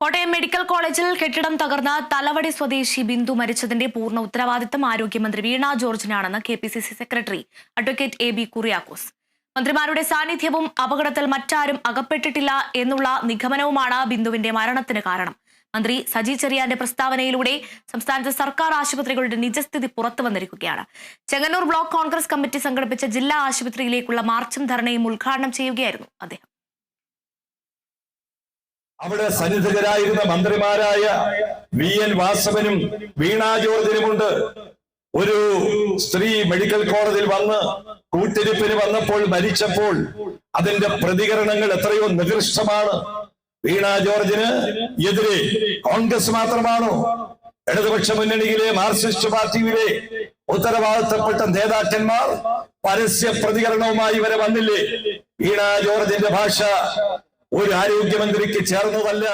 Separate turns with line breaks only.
Kottayam medical കോളേജിൽ കെട്ടിടം തകർന്ന തലവടി സ്വദേശി ബിന്ദു മരിച്ചതിന്റെ പൂർണ ഉത്തരവാദിത്തം ആരോഗ്യമന്ത്രി Veena ജോർജിനാണെന്ന് K P C C secretary advocate A B Kuriakose. മന്ത്രിമാരുടെ സാന്നിധ്യവും അപകടത്തിൽ മറ്റാരും അകപ്പെട്ടിട്ടില്ല എന്നുള്ള നിഗമനവുമാണ് ബിന്ദുവിന്റെ മരണത്തിന് കാരണം. മന്ത്രി സജി ചെറിയാന്റെ പ്രസ്താവനയിലൂടെ സംസ്ഥാനത്തെ സർക്കാർ ആശുപത്രികളുടെ നിജസ്ഥിതി പുറത്തു വന്നിരിക്കുകയാണ്. ചെങ്ങന്നൂർ ബ്ലോക്ക് കോൺഗ്രസ് കമ്മിറ്റി സംഘടിപ്പിച്ച ജില്ലാ ആശുപത്രിയിലേക്കുള്ള മാർച്ചും ധർണയും ഉദ്ഘാടനം ചെയ്യുകയായിരുന്നു അദ്ദേഹം.
അവിടെ സന്നിധിതരായിരുന്ന മന്ത്രിമാരായ വി എൻ വാസവനും വീണ ജോർജിനുമുണ്ട്. ഒരു സ്ത്രീ മെഡിക്കൽ കോളേജിൽ വന്ന് കൂട്ടിരിപ്പിന് വന്നപ്പോൾ മരിച്ചപ്പോൾ അതിന്റെ പ്രതികരണങ്ങൾ എത്രയോ നികൃഷ്ടമാണ്. വീണ ജോർജിന് എതിരെ കോൺഗ്രസ് മാത്രമാണോ? ഇടതുപക്ഷ മുന്നണിയിലെ മാർക്സിസ്റ്റ് പാർട്ടിയിലെ ഉത്തരവാദിത്തപ്പെട്ട നേതാക്കന്മാർ പരസ്യ പ്രതികരണവുമായി വരെ വന്നില്ലേ? വീണ ജോർജിന്റെ ഭാഷ ഒരു ആരോഗ്യമന്ത്രിക്ക് ചേർന്നതല്ല.